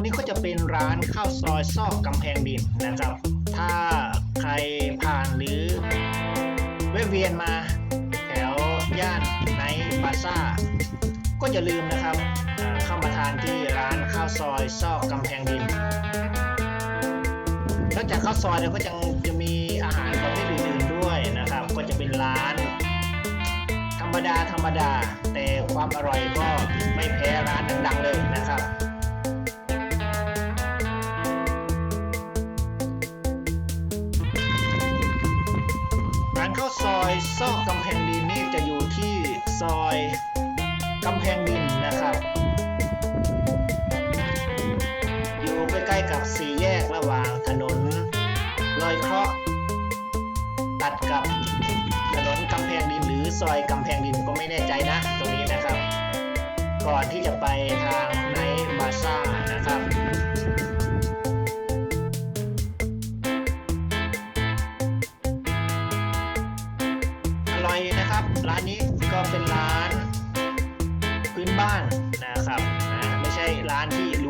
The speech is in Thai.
รงนี้ก็จะเป็นร้านข้าวซอยซอกกำแพงดินนะครับ ถ้าใครผ่านหรือแวะเวียนมาแถวย่านไนบาซ่า ก็อย่าลืมนะครับเข้ามาทานที่ร้านข้าวซอยซอกกำแพงดินนอกจากข้าวซอยแล้วก็ยังจะมีอาหารประเภทอื่นๆด้วยนะครับ ก็จะเป็นร้าน ธรรมดาธรรมดาแต่ความอร่อยก็ ร้านข้าวซอยซอกกำแพงดินนี่จะอยู่ที่ซอยกำแพงดินนะครับ อยู่ใกล้ๆกับสี่แยกระหว่างถนนลอยเคราะห์ตัดกับถนนกำแพงดินหรือซอยกำแพงดินก็ไม่แน่ใจนะ ตรงนี้นะครับ ก่อนที่จะไปทางไนบาซ่านะครับ นะครับ ร้านนี้ก็เป็นร้านพื้นบ้านนะครับนะไม่ใช่ร้านที่รู